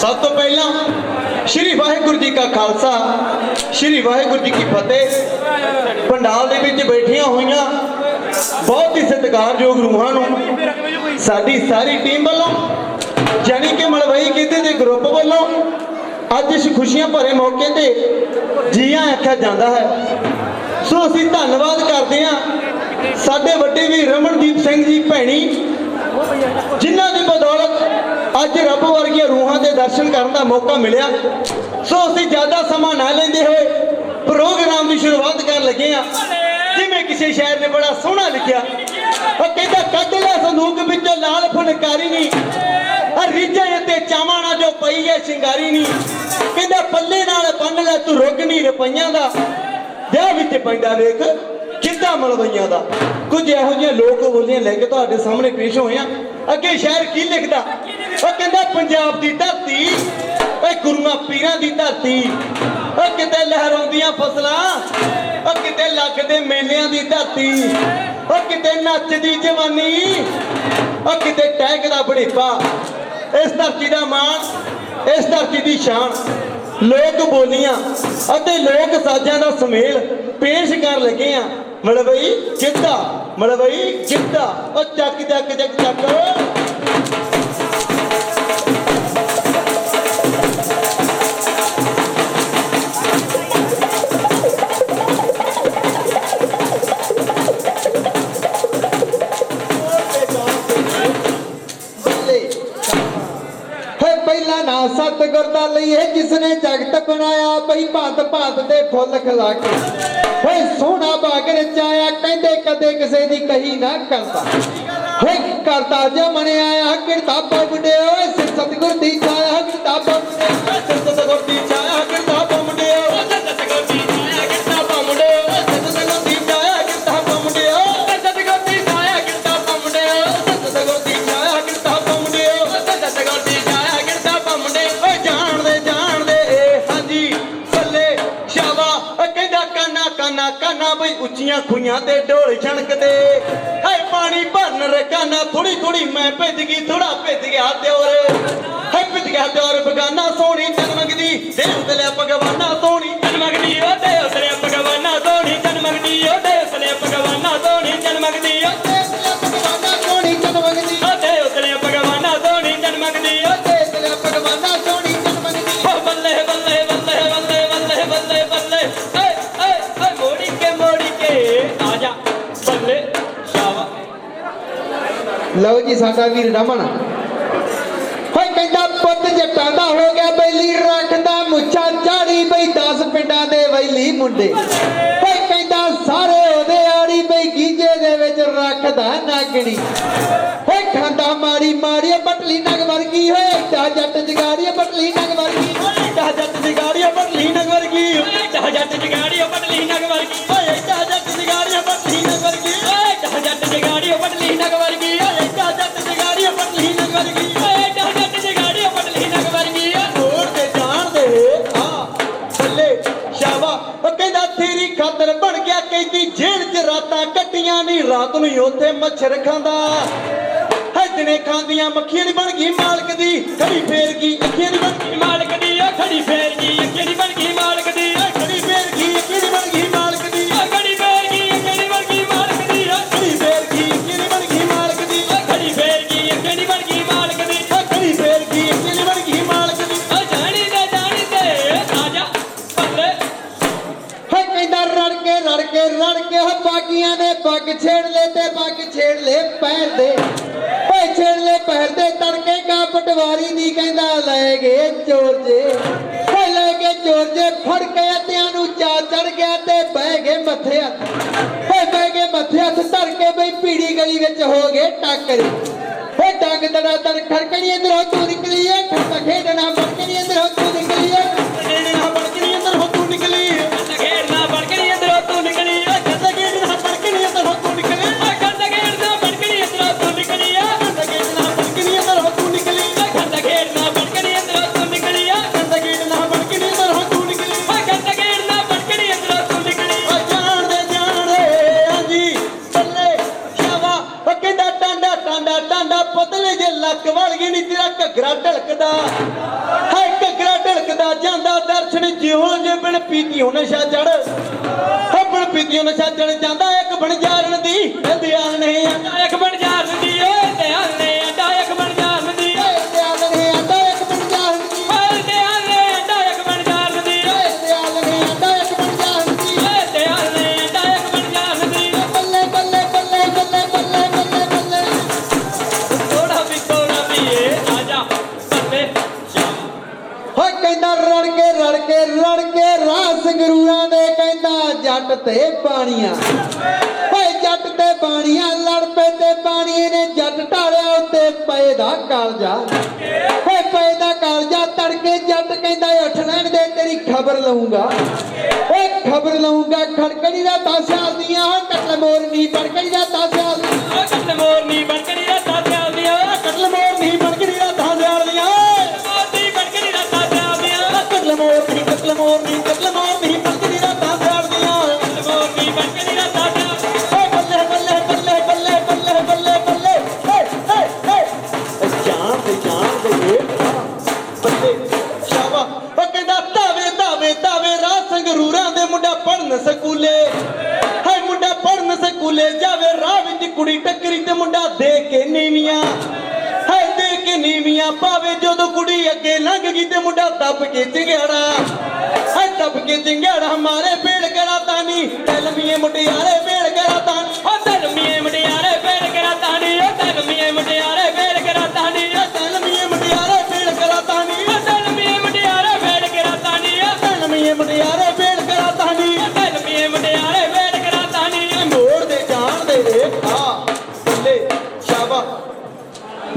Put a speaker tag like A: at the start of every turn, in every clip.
A: ਸਭ ਤੋਂ ਪਹਿਲਾਂ ਸ੍ਰੀ ਵਾਹਿਗੁਰੂ ਜੀ ਕਾ ਖਾਲਸਾ, ਸ੍ਰੀ ਵਾਹਿਗੁਰੂ ਜੀ ਕੀ ਫਤਿਹ। ਪੰਡਾਲ ਦੇ ਵਿੱਚ ਬੈਠੀਆਂ ਹੋਈਆਂ ਬਹੁਤ ਹੀ ਸਤਿਕਾਰਯੋਗ ਰੂਹਾਂ ਨੂੰ ਸਾਡੀ ਸਾਰੀ ਟੀਮ ਵੱਲੋਂ, ਜਾਣੀ ਕਿ ਮਲਵਈ ਕੀਤੇ ਦੇ ਗਰੁੱਪ ਵੱਲੋਂ ਅੱਜ ਇਸ ਖੁਸ਼ੀਆਂ ਭਰੇ ਮੌਕੇ ਤੇ ਜੀਆਂ ਆਖਿਆ ਜਾਂਦਾ ਹੈ। ਸੋ ਅਸੀਂ ਧੰਨਵਾਦ ਕਰਦੇ ਹਾਂ ਸਾਡੇ ਵੱਡੇ ਵੀ ਰਮਨਦੀਪ ਸਿੰਘ ਜੀ ਭੈਣੀ, ਜਿਨ੍ਹਾਂ ਦੀ ਬਦੌਲਤ ਅੱਜ ਰੱਬ ਵਰਗੀਆਂ ਰੂਹਾਂ ਦੇ ਦਰਸ਼ਨ ਕਰਨ ਦਾ ਮੌਕਾ ਮਿਲਿਆ। ਸੋ ਅਸੀਂ ਜ਼ਿਆਦਾ ਸਮਾਂ ਨਾ ਲੈਂਦੇ ਹੋਏ ਪ੍ਰੋਗਰਾਮ ਦੀ ਸ਼ੁਰੂਆਤ ਕਰਨ ਲੱਗੇ ਹਾਂ। ਜਿਵੇਂ ਕਿਸੇ ਸ਼ਾਇਰ ਨੇ ਬੜਾ ਸੋਹਣਾ ਲਿਖਿਆ। ਉਹ ਕਹਿੰਦਾ, ਕੱਢ ਲੈ ਸੰਦੂਕ ਵਿੱਚੋਂ ਲਾਲ ਫੁਲਕਾਰੀ ਨਹੀਂ ਆ ਰੀਝਾਂ ਤੇ ਚਾਵਾਂ ਨਾਲ ਜੋ ਪਈ ਹੈ ਸ਼ਿੰਗਾਰੀ ਨਹੀਂ ਕਹਿੰਦਾ, ਪੱਲੇ ਨਾਲ ਬੰਨ ਲੈ, ਤੂੰ ਰੁੱਗ ਨਹੀਂ ਰੁਪਈਆਂ ਦਾ। ਵਿਆਹ ਵਿੱਚ ਪੈਂਦਾ ਵੇਖ, ਕਿੱਦਾਂ ਮਲਵਈਆਂ ਦਾ। ਕੁਝ ਇਹੋ ਜਿਹੇ ਲੋਕ ਬੋਲੀਆਂ ਲੈ ਕੇ ਤੁਹਾਡੇ ਸਾਹਮਣੇ ਪੇਸ਼ ਹੋਏ ਆ ਅੱਗੇ ਸ਼ਾਇਰ ਕੀ ਲਿਖਦਾ? ਉਹ ਕਹਿੰਦਾ ਪੰਜਾਬ ਦੀ ਧਰਤੀ, ਓਏ ਗੁਰੂਆਂ ਪੀਰਾਂ ਦੀ ਧਰਤੀ ਉਹ ਕਿਤੇ ਲਹਿਰਾਉਂਦੀਆਂ ਫਸਲਾਂ ਉਹ ਕਿਤੇ ਲੱਗਦੇ ਮੇਲਿਆਂ ਦੀ ਧਰਤੀ ਉਹ ਕਿਤੇ ਨੱਚਦੀ ਜਵਾਨੀ ਉਹ ਕਿਤੇ ਟਹਿਕਦਾ ਬੜੇਪਾ। ਇਸ ਧਰਤੀ ਦਾ ਮਾਣ, ਇਸ ਧਰਤੀ ਦੀ ਸ਼ਾਨ। ਲੋਕ ਬੋਲੀਆਂ ਅਤੇ ਲੋਕ ਸਾਜ਼ਾਂ ਦਾ ਸੁਮੇਲ ਪੇਸ਼ ਕਰਨ ਲੱਗੇ ਆ। ਮਲਵਈ ਕਿੱਦਾਂ ਮਲਵਈ ਕਿੱਦਾਂ ਉਹ ਚੱਕ ਚੱਕ ਚੱਕ ਚੱਕ।
B: ਪਹਿਲਾ ਨਾ ਸਤਿਗੁਰ ਦਾ ਲਈਏ ਜਿਸ ਨੇ ਜਗਤ ਬਣਾਇਆ ਬਈ ਭਾਂਤ ਭਾਂਤ ਦੇ ਫੁੱਲ ਖਿਲਾ ਕੇ। ਹੈ ਸੋਹਣਾ ਬਾਗ ਰਚਾਇਆ ਕਹਿੰਦੇ ਕਦੇ ਕਿਸੇ ਦੀ ਕਹੀ ਨਾ ਕਰਦਾ। ਹੈ ਕਰਤਾ ਜਮਣਿਆ ਆ ਕਿਰਤਾਬਾ ਬੁੱਢੇ ਸੇ ਸਤਿਗੁਰ ਦੀ ਛਾਇਆ ਕਿਰਤਾਬਾ ਮੁੰਡਿਓ
A: ਸਤਿਗੁਰ ਦੀ
B: ਲਓ ਜੀ ਸਾਡਾ ਵੀਰ ਰਮਨ। ਹੋਏ ਕਹਿੰਦਾ ਪੁੱਤ ਜੱਟਾਂ ਦਾ ਹੋ ਗਿਆ ਬੈਲੀ ਰੱਖਦਾ ਮੁੱਛਾਂ ਝਾੜੀ ਬਈ 10 ਪਿੰਡਾਂ ਦੇ ਬੈਲੀ ਮੁੰਡੇ। ਹੋਏ ਕਹਿੰਦਾ ਸਾਰੇ ਉਹਦੇ ਆੜੀ ਬਈ ਗੀਜੇ ਦੇ ਵਿੱਚ ਰੱਖਦਾ ਨਾਗਣੀ। ਹੋਏ ਖਾਂਦਾ ਮਾਰੀ ਮਾਰੀ ਪਟਲੀ ਨਗ ਵਰਗੀ। ਹੋਏ ਜੱਟ ਜਗਾੜੀ ਪਟਲੀ ਨਗ ਵਰਗੀ।
A: ਬੱਲੇ ਉਹ ਕਹਿੰਦਾ, ਤੇਰੀ ਖਾਤਰ ਬਣ ਗਿਆ ਕਹਿੰਦੀ ਜੇਲ੍ਹ 'ਚ ਰਾਤਾਂ ਕੱਟੀਆਂ ਨਹੀਂ ਰਾਤ ਨੂੰ ਉੱਥੇ ਮੱਛਰ ਖਾਂਦਾ। ਹੈ ਦਿਨੇ ਖਾਂਦੀਆਂ, ਮੱਖੀਆਂ ਦੀ ਬਣ ਗਈ ਮਾਲਕ ਦੀ, ਖੜੀ ਫੇਰ ਗਈ, ਅੱਖੀਆਂ ਦੀ ਬਣ ਗਈ ਮਾਲਕ ਦੀ, ਉਹ ਖੜੀ ਫੇਰ ਗਈ।
B: ਗਏ ਡੰਗ ਦੜਾ ਦੜ ਖੜਕਣੀ ਅੰਦਰੋਂ ਤੂੰ ਨਿਕਲੀ ਏ ਖੇਡਣਾ
A: ਟਾਂਡਾ ਟਾਂਡਾ ਪਤਲੇ ਜੇ ਲੱਕ ਵਲ ਗਈ ਨਹੀਂ ਤੇਰਾ ਘਗਰਾ ਢਲਕਦਾ। ਹੈ ਘਗਰਾ ਢਲਕਦਾ ਜਾਂਦਾ, ਦਰਸ਼ਨ ਜਿਉਂ ਜੇ ਬਣ ਪੀਤੀ ਹੋ ਨਸ਼ਾ ਚੜ ਹੋ ਪੀਤੀ ਹੋ ਨਸ਼ਾ ਚੜ ਜਾਂਦਾ, ਇੱਕ ਬਣ ਜਾ
B: ਜੱਟ ਤੇ ਬਾਣੀਆਂ। ਓਏ ਜੱਟ ਤੇ ਬਾਣੀਆਂ ਲੜ ਪਏ ਤੇ ਬਾਣੀਏ ਨੇ ਜੱਟ ਢਾਲਿਆ ਉੱਤੇ ਪਏ ਦਾ ਕਾਲਜਾ। ਓਏ ਪਏ ਦਾ ਕਾਲਜਾ ਤੜਕੇ ਜੱਟ ਕਹਿੰਦਾ ਉੱਠ ਲੈਣ ਦੇ ਤੇਰੀ ਖਬਰ ਲਊਂਗਾ। ਓਏ ਖਬਰ ਲਊਂਗਾ ਖੜਕੜੀ ਦਾ ਤਾਸਿਆਲ ਦੀਆਂ ਕਟਲ ਮੋਰ ਨਹੀਂ ਬੜਕੜੀ ਦਾ ਤਾਸਿਆਲ ਦੀਆਂ।
C: ਕਟਲ ਮੋਰਨੀ ਬਣਕੜੀ ਦਾ ਤਾਜਾ ਦੀਆਂ
B: ਕਟਲ ਮੋਰ ਨਹੀਂ ਬੜਕੜੀ ਦਾ ਤਾਸਿਆਲ ਦੀਆਂ
C: ਮੋਰਨੀ ਦਾ ਤਾਜਾ ਦੀਆਂ।
B: ਕਟਲ ਮੋਰ ਨਹੀਂ ਕਟਲ ਮੋਰ
A: ਤਾਵੇ ਦੇ ਮੁੰਡਾ ਪੜਨ ਸਕੂਲੇ। ਹਾਏ ਮੁੰਡਾ ਪੜਨ ਸਕੂਲੇ ਜਾਵੇ, ਰਾਹ ਵਿੱਚ ਕੁੜੀ ਟੱਕਰੀ ਤੇ ਮੁੰਡਾ ਦੇ ਕੇ ਨੀਵੀਆਂ। ਹਾਏ ਦੇ ਕੇ ਨੀਵੀਆਂ ਪਾਵੇ ਜਦੋਂ ਕੁੜੀ ਅੱਗੇ ਲੰਘ ਗਈ ਤੇ ਮੁੰਡਾ ਦੱਬ ਕੇ ਚਿੰਗੜਾ ਹਾਏ ਦੱਬ ਕੇ ਚਿੰਗੜਾ ਮਾਰੇ ਪੇੜ ਕਰਾ ਤਾਨੀ ਐਲਮੀਏ ਮੁੰਡਿਆਰੇ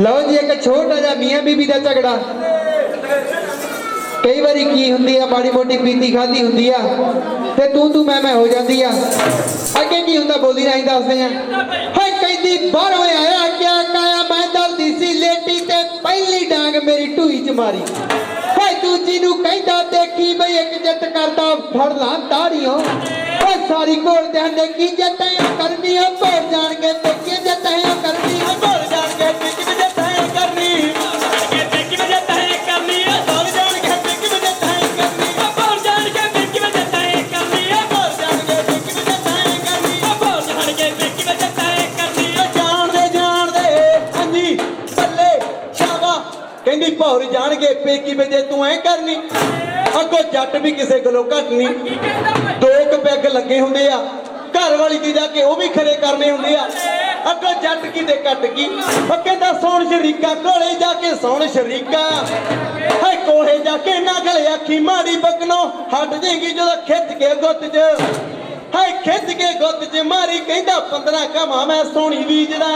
B: ਲਓ ਜੀ, ਇੱਕ ਛੋਟਾ ਜਿਹਾ ਮੀਆਂ ਬੀਬੀ ਦਾ ਝਗੜਾ। ਕਈ ਵਾਰੀ ਕੀ ਹੁੰਦੀ ਆ, ਮਾੜੀ ਮੋਟੀ ਪੀਤੀ ਖਾਦੀ ਹੁੰਦੀ ਆ, ਤੇ ਤੂੰ ਤੂੰ ਮੈਂ ਮੈਂ ਹੋ ਜਾਂਦੀ ਆ। ਅੱਗੇ ਕੀ ਹੁੰਦਾ, ਬੋਲੀ ਰਾਹੀਂ ਦੱਸਦੇ ਆ। ਹਾਏ, ਕਹਿੰਦੀ, ਬਾਹਰੋਂ ਆਇਆ ਕਿਆ ਕਾਇਆ, ਮੈਂ ਦਲਦੀ ਸੀ ਲੇਟੀ ਤੇ ਪਹਿਲੀ ਡਾਂਗ ਮੇਰੀ ਢੂਈ ਚ ਮਾਰੀ। ਹਾਏ, ਦੂਜੀ ਨੂੰ ਕਹਿੰਦਾ, ਦੇਖੀ ਬਈ, ਇੱਕ ਜਿੱਤ ਕਰਦਾ, ਫੜ ਲਾਂ ਤਾੜੀਆਂ। ਓ ਸਾਰੀ ਕੋਲ ਤੇ ਹੰਡੇ ਕੀ ਜੱਟਾਂ ਕਰਨੀ ਆ ਭੋਰ ਤੇ
A: ਕਹਿੰਦੀ ਭੌਰ ਜਾਣ ਕੇ ਪੇਕੀ ਵਜੇ ਤੂੰ ਐ ਕਰਨੀ, ਅੱਗੋਂ ਜੱਟ ਵੀ ਕਿਸੇ ਕੋਲੋਂ ਘੱਟ ਨਹੀਂ ਦੋ ਕੁ ਪੈਗ ਲੱਗੇ ਹੁੰਦੇ ਆ, ਘਰ ਵਾਲੀ ਦੀ ਜਾ ਕੇ ਉਹ ਵੀ ਖਰੇ ਕਰਨੇ ਹੁੰਦੇ ਆ। ਅੱਗੋਂ ਜੱਟ ਕਿਤੇ ਕੱਟ ਗਈ, ਉਹ ਕਹਿੰਦਾ, ਸੌਣ ਸ਼ਰੀਕਾ, ਕੋਲੇ ਜਾ ਕੇ ਸੌਣ ਸ਼ਰੀਕਾ। ਹਾਏ, ਕੋਲੇ ਜਾ ਕੇ ਨਾ ਅੱਖੀ ਮਾਰੀ ਬਕਨੋ, ਹਟ ਜੇਗੀ ਜਦੋਂ ਖਿੱਚ ਕੇ ਗੁੱਤ 'ਚ। ਹਾਏ, ਖਿੱਚ ਕੇ ਗੁੱਤ 'ਚ ਮਾਰੀ ਕਹਿੰਦਾ 15 ਕਮਾ ਮੈਂ ਸੋਹਣੀ ਬੀਜਦਾ।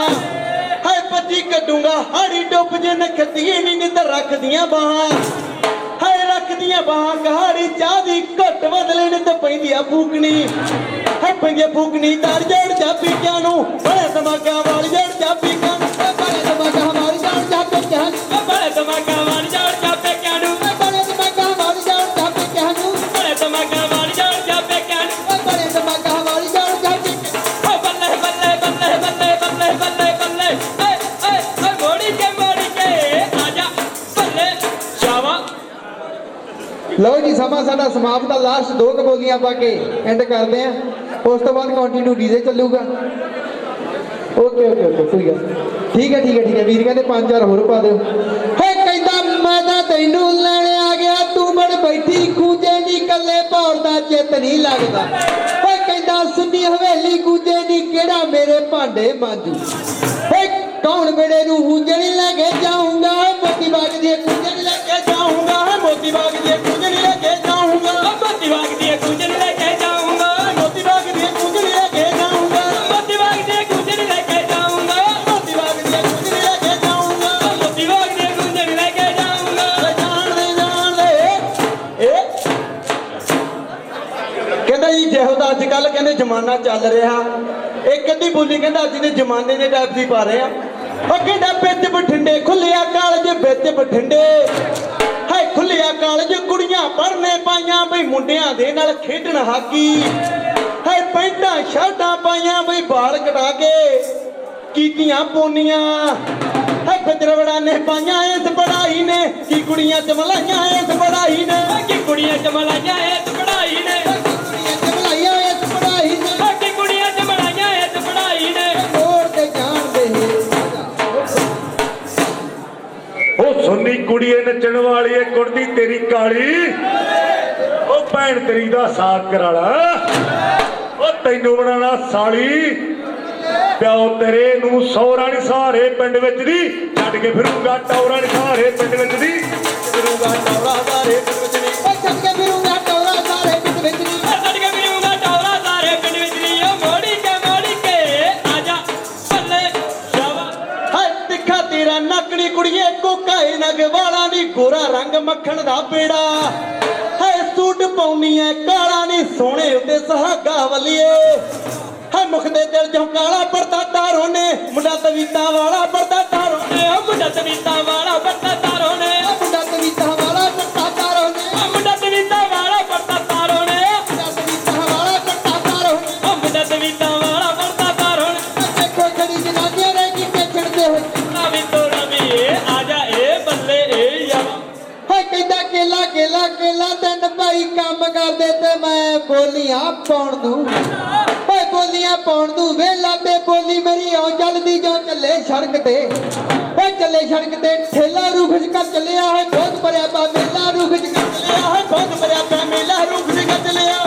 A: ਹਾਏ ਪੱਜੀ ਕੱਢੂੰਗਾ, ਹਾੜੀ ਡੁੱਬ ਜੇ ਨਖਤੀਏ ਨਹੀਂ ਨਿੰਦ ਰੱਖਦੀਆਂ ਬਾਹਾਂ। ਹਾਏ ਰੱਖਦੀਆਂ ਬਾਹਾਂ, ਕਹਾੜੀ ਚਾਹ ਦੀ ਘੁੱਟ ਬਦਲੇ ਨਿੰਦ ਪੈਂਦੀ ਆ ਫੂਕਣੀ। ਹਾਏ ਪੈਂਦੀ ਫੂਕਣੀ ਦਰ ਜੜ ਜਾਪੀ ਕਿਆ ਨੂੰ ਬੜੇ ਦਿਮਾਗਾਂ ਵਾਲੀ ਜੜ ਜਾਪੀ ਕਿਆ ਨੂੰ
B: ਬੜੇ ਦਿਮਾਗਾ ਹਮਾਰੀ ਜਾਨ ਜਾਪੇ ਕਹਿਣ
C: ਓ ਬੜੇ ਦਿਮਾਗਾਂ ਵਾਲੀ ਜਾਣ ਜਾਪੇ ਕਿਆਨੂੰ?
B: ਬੜੇ ਸਮਾਪਤ ਆ ਲਾਸਟ ਦੋ ਕਬੋਲੀਆਂ ਪਾ ਕੇ ਐਂਡ ਕਰਦੇ ਆ। ਉਸ ਤੋਂ ਬਾਅਦ ਕੰਟੀਨਿਊ ਡੀਜ਼ੇ ਚੱਲੂਗਾ। ਓਕੇ ਓਕੇ ਓਕੇ ਕੋਈ ਗੱਲ ਠੀਕ ਹੈ ਠੀਕ ਹੈ ਠੀਕ ਹੈ। ਵੀਰ ਕਹਿੰਦੇ ਪੰਜ ਚਾਰ ਹੋਰ ਪਾ ਦਿਓ। ਹੇ ਕਹਿੰਦਾ, ਮੈਂ ਤਾਂ ਤੈਨੂੰ ਲੈਣ ਆ ਗਿਆ। ਤੂੰ ਬੜ ਬੈਠੀ, ਖੂਜੇ ਦੀ ਕੱਲੇ ਭੌਰ ਦਾ ਚਿੱਤ ਨਹੀਂ ਲੱਗਦਾ। ਹੇ ਕਹਿੰਦਾ, ਸੁੰਨੀ ਹਵੇਲੀ ਕੂਜੇ ਦੀ ਕਿਹੜਾ ਮੇਰੇ ਭਾਂਡੇ ਮਾਂਜੂ। ਹੇ ਕੌਣ ਬੜੇ ਨੂੰ ਹੂੰਜਣੀ ਲੈ ਕੇ ਜਾਊਂਗਾ? ਮੋਤੀ ਬਾਗ ਦੀ ਕੂਜਣੀ ਲੈ ਕੇ
A: ਜਾਊਂਗਾ। ਮੋਤੀ ਬਾਗ ਦੀ ਜ਼ਮਾਨਾ ਚੱਲ ਰਿਹਾ। ਇੱਕ ਅੱਧੀ ਬੋਲੀ ਕਹਿੰਦਾ ਅੱਜ ਦੇ ਜ਼ਮਾਨੇ ਦੇ ਟਾਈਪ ਦੀ ਪਾ ਰਹੇ ਆ। ਉਹ ਕਹਿੰਦਾ ਵਿੱਚ ਬਠਿੰਡੇ ਖੁੱਲਿਆ ਕਾਲਜ, ਵਿੱਚ ਬਠਿੰਡੇ। ਹਾਏ ਖੁੱਲਿਆ ਕਾਲਜ, ਕੁੜੀਆਂ ਪੜਨੇ ਪਾਈਆਂ ਬਈ ਮੁੰਡਿਆਂ ਦੇ ਨਾਲ ਖੇਡਣ ਹਾਕੀ। ਹਾਏ, ਪੈਂਟਾਂ, ਸ਼ਰਟਾਂ ਪਾਈਆਂ ਬਈ ਬਾਲ ਕਟਾ ਕੇ। ਕੀਤੀਆਂ ਪੋਨੀਆਂ। ਹਾਏ ਫਜਰਵੜਾ ਨੇ ਪਾਈਆਂ, ਇਸ ਪੜਾਈ ਨੇ। ਕੀ ਕੁੜੀਆਂ ਚਮਲਾਈਆਂ, ਇਸ ਪੜਾਈ ਨੇ।
C: ਕਿ ਕੁੜੀਆਂ ਜਮਲਾਈਆਂ ਇਸ
D: ਨੱਚਣ ਵਾਲੀ ਕੁੜਦੀ ਤੇਰੀ ਕਾਲੀ। ਉਹ ਭੈਣ ਤੇਰੀ ਦਾ ਸਾਥ ਕਰਾਲਾ। ਉਹ ਤੈਨੂੰ ਬਣਾਣਾ ਸਾਲੀ। ਪਿਓ ਤੇਰੇ ਨੂੰ ਸੌਰਾ ਨੀ ਸਾਰੇ ਪਿੰਡ ਵਿੱਚ ਦੀ। ਛੱਡ ਕੇ ਫਿਰੂਗਾ ਟੌਰਾ ਨੀ ਸਾਰੇ ਪਿੰਡ ਵਿੱਚ ਦੀ।
A: ਫਿਰੂਗਾ ਟੌਰਾ ਸਾਰੇ ਪਿੰਡ ਵਿੱਚ ਨੀ
B: ਓ ਕੇ ਫਿਰੂੰਗਾ।
A: ਵਾਲਾ ਗੋਰਾ ਰੰਗ ਮੱਖਣ ਦਾ ਪੇੜਾ। ਹੈ ਸੂਟ ਪਾਉਣੀ ਐ, ਕਾਲਾ ਨੀ ਸੋਹਣੇ ਉੱਤੇ ਸੁਹਾਗਾ ਵਲੀਏ। ਹੈ ਮੁਖ ਦੇ ਦਿਲ ਚੋਂ ਕਾਲਾ ਪਰਦਾ ਤਾਰੋ ਨੇ, ਮੁੰਡਾ ਤਵੀਤਾ ਵਾਲਾ ਪਰਦਾ ਤਾਰੋ ਨੇ।
C: ਏ ਮੁੰਡਾ ਤਵੀਤਾ ਵਾਲਾ ਪੱਤਾ
B: ਕੇਲਾ ਭਾਈ, ਕੰਮ ਕਰਦੇ ਤੇ ਮੈਂ ਬੋਲੀਆਂ ਪਾਉਣ ਨੂੰ। ਹਾਏ ਬੋਲੀਆਂ ਪਾਉਣ ਨੂੰ ਵੇਲਾ ਤੇ ਬੋਲੀ ਮੇਰੀ ਆਉ ਚੱਲਦੀ ਜੋ ਚੱਲੇ ਸੜਕ ਤੇ। ਓਏ ਚੱਲੇ ਸੜਕ ਤੇ ਠੇਲਾ ਰੂਖ ਚ ਕਰ ਚੱਲਿਆ ਹੋਏ, ਬਹੁਤ ਭਰਿਆ ਬਾ ਮੇਲਾ ਰੂਖ ਚ ਕਰ ਚੱਲਿਆ ਹੋਏ, ਬਹੁਤ ਭਰਿਆ ਬਾ ਮੇਲਾ ਰੂਖ ਚ ਕਰ ਚੱਲਿਆ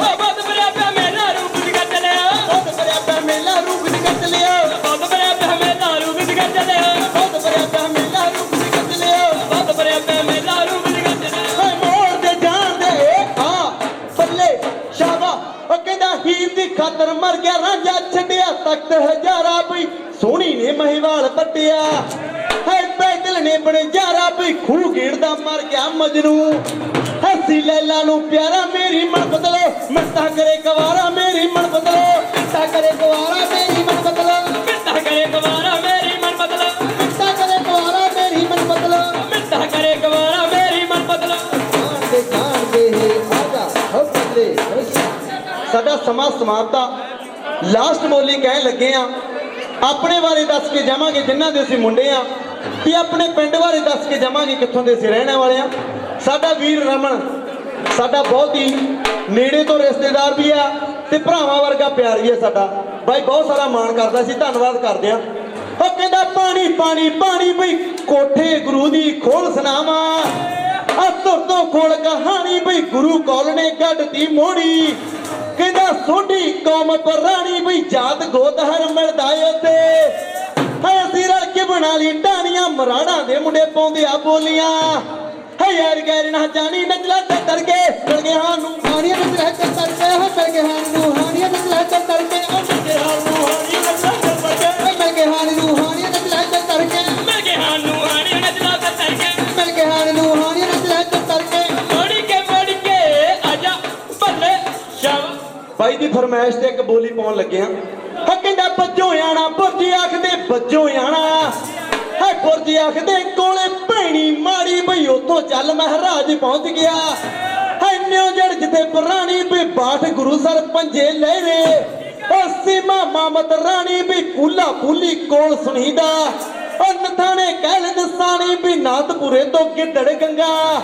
A: ਤਖਤ ਹਜ਼ਾਰਾ ਬਈ ਸੋਹਣੀ ਨੇ ਮਹਿਵਾਲ ਪੱਟਿਆ ਹੈ ਪੈਦਲ ਨੇ ਬਣੇ ਜਾਰਾ ਬਈ ਗੇੜਦਾ ਮਰ ਗਿਆ ਮਜਨੂ। ਹੱਸੀ ਲੈਲਾ ਨੂੰ ਪਿਆਰਾ ਮੇਰੀ ਮਨ ਬਦਲੋ। ਮੱਤਾ ਕਰੇ ਕਵਾਰਾ ਮੇਰੀ ਮਨ ਬਦਲੋ।
B: ਮਿੱਟਾ ਕਰੇ ਕੁਆਰਾ ਮੇਰੀ ਮਨ ਬਦਲੋ।
C: ਮਿੱਟਾ ਕਰੇ ਗਵਾਰਾ ਮੇਰੀ ਮਨ ਬਦਲਾ।
B: ਮਿੱਟਾ ਕਰੇ ਕੁਆਰਾ ਮੇਰੀ ਮਨ ਬਦਲੋ।
C: ਮਿੱਟਾ ਕਰੇ ਗਵਾਰਾ ਮੇਰੀ ਮਨ ਬਦਲਾ।
B: ਜਾਣਦੇ ਜਾਣਦੇ ਆਜਾ ਹੋ ਬੱਲੇ
A: ਸਾਡਾ ਸਮਾਂ ਸਮਾਪਤਾ ਲਾਸਟ ਬੋਲੀ ਕਹਿਣ ਲੱਗੇ ਆ, ਆਪਣੇ ਬਾਰੇ ਦੱਸ ਕੇ ਜਾਵਾਂਗੇ ਜਿਨ੍ਹਾਂ ਦੇ ਅਸੀਂ ਮੁੰਡੇ ਆ ਤੇ ਆਪਣੇ ਪਿੰਡ ਬਾਰੇ ਦੱਸ ਕੇ ਜਾਵਾਂਗੇ ਕਿੱਥੋਂ ਦੇ ਅਸੀਂ ਰਹਿਣ ਵਾਲੇ ਆ। ਸਾਡਾ ਵੀਰ ਰਮਨ, ਸਾਡਾ ਬਹੁਤ ਹੀ ਨੇੜੇ ਤੋਂ ਰਿਸ਼ਤੇਦਾਰ ਵੀ ਆ ਤੇ ਭਰਾਵਾਂ ਵਰਗਾ ਪਿਆਰ ਵੀ ਆ ਸਾਡਾ। ਬਾਈ, ਬਹੁਤ ਸਾਰਾ ਮਾਣ ਕਰਦਾ ਸੀ, ਧੰਨਵਾਦ ਕਰਦੇ ਆ। ਉਹ ਕਹਿੰਦਾ, ਪਾਣੀ ਪਾਣੀ ਪਾਣੀ ਬਈ, ਕੋਠੇ ਗੁਰੂ ਦੀ ਖੋਲ ਸੁਣਾਵਾ। ਅਸਰ ਤੋਂ ਖੋਲ ਕਹਾਣੀ ਬਈ, ਗੁਰੂ ਕੌਲ ਨੇ ਗੱਡਤੀ ਮੋੜੀ। ਕਹਿੰਦਾ, ਸੋਢੀ ਕੌਮ ਪਰਾਣੀ ਬਈ ਜਾਤ ਗੋਤ ਹਰ ਮਿਲਦਾ ਓਤੇ ਹੈ ਅਸੀਂ ਰਲ ਕੇ ਬਣਾ ਲਈ ਟਾਣੀਆਂ ਮਰਾੜਾਂ ਦੇ ਮੁੰਡੇ ਪਾਉਂਦੇ ਆ ਬੋਲੀਆਂ। ਹੈ ਯਾਰ ਗੈਰ ਨਾ ਜਾਣੀ ਨਚਲਾ ਤੇ ਤੜਕੇ ਤੜਕੇ ਹਾਂ ਨੂੰ
B: ਹਾਨੀਆਂ ਵਿੱਚ ਰਹਿ ਕੇ ਤਰਕੇ ਹੋ ਮਿਲ ਕੇ ਹਾਨ ਨੂੰ ਹਾਨੀਆਂ ਵਿੱਚ ਰਹਿ ਕੇ ਤਰਕੇ ਕੇ
A: ਦੀ ਫਰਮਾਇਸ਼ ਤੇ ਇੱਕ ਬੋਲੀ ਪਾਉਣ ਲੱਗੇ ਆ। ਹਾਂ ਕਹਿੰਦਾ ਬੱਜੋ ਆਣਾ, ਬੁਰਜੀ ਆਖਦੇ ਬੱਜੋ ਆਣਾ। ਹੈ ਬੁਰਜੀ ਆਖਦੇ, ਕੋਲੇ ਭੈਣੀ ਮਾੜੀ ਬਈ, ਉੱਥੋਂ ਚੱਲ ਮਹਾਰਾਜ ਪਹੁੰਚ ਗਿਆ। ਹੈ ਜੜ ਜਿੱਥੇ ਪੁਰਾਣੀ ਵੀ ਬਾਠ ਗੁਰੂ ਸਰ ਪੰਜੇ ਲਹਿਰੇ ਓ ਸੀਮਾ ਮਾਮਤ ਰਾਣੀ ਵੀ ਕੂਲਾ ਕੂਲੀ ਕੋਲ ਸੁਣੀਦਾ। ਓ ਨਥਾਣੇ ਕਹਿਲ ਦਸਾਣੀ ਵੀ ਨਾਥਪੁਰੇ ਤੋਂ ਗਿੱਦੜ ਗੰਗਾ।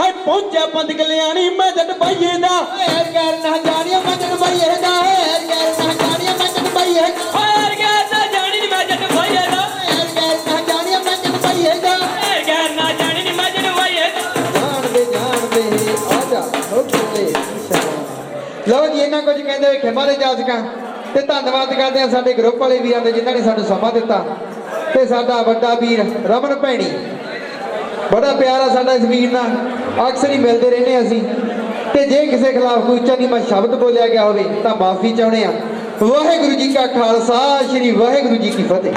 A: ਹੈ ਪਹੁੰਚਿਆ ਪੰਜ ਕਲਿਆਣੀ ਮੈਂ ਜੱਟ ਬਾਈਏ ਦਾ।
B: ਓਏ ਗੈਰ ਨਾ ਜਾਣੀਆਂ ਮਜਨ ਬਈ ਇਹਦਾ ਓਏ ਗੈਰ ਨਾ ਜਾਣੀਆਂ ਮਜਨ ਬਈ ਇਹਦਾ
C: ਓਏ ਗਿਆ ਤਾਂ ਜਾਣੀ ਮੈਂ ਜੱਟ ਭਾਈਏ ਦਾ।
B: ਓਏ ਗੈਰ ਨਾ ਜਾਣੀਆਂ ਮਜਨ ਬਈ ਇਹਦਾ
C: ਏ ਗਿਆ ਨਾ ਜਾਣੀ ਮੈਂ ਜੱਟ ਭਾਈਏ ਦਾ।
B: ਜਾਣਦੇ ਜਾਣਦੇ, ਆਜਾ ਹੋ ਲਓ ਜੀ, ਇਹਨਾਂ ਕੁਝ ਕਹਿੰਦੇ ਹੋਏ ਖਿਮਾ ਦੇ ਜਾਸਕਾਂ ਤੇ ਧੰਨਵਾਦ ਕਰਦੇ ਆ ਸਾਡੇ ਗਰੁੱਪ ਵਾਲੇ ਵੀਰਾਂ ਦੇ ਜਿਨ੍ਹਾਂ ਨੇ ਸਾਨੂੰ ਸਮਾਂ ਦਿੱਤਾ। ਤੇ ਸਾਡਾ ਵੱਡਾ ਵੀਰ ਰਮਨ ਭੈਣੀ। ਬੜਾ ਪਿਆਰ ਆ ਸਾਡਾ ਇਸ ਵੀਰ ਨਾਲ। ਅਕਸਰ ਹੀ ਮਿਲਦੇ ਰਹਿੰਦੇ ਹਾਂ ਅਸੀਂ। ਤੇ ਜੇ ਕਿਸੇ ਖਿਲਾਫ ਕੋਈ ਉੱਚਾ ਨੀਵਾਂ ਸ਼ਬਦ ਬੋਲਿਆ ਗਿਆ ਹੋਵੇ, ਤਾਂ ਮਾਫੀ ਚਾਹੁੰਦੇ ਆ ਵਾਹਿਗੁਰੂ ਜੀ ਕਾ ਖਾਲਸਾ, ਸ੍ਰੀ ਵਾਹਿਗੁਰੂ ਜੀ ਕੀ ਫਤਿਹ।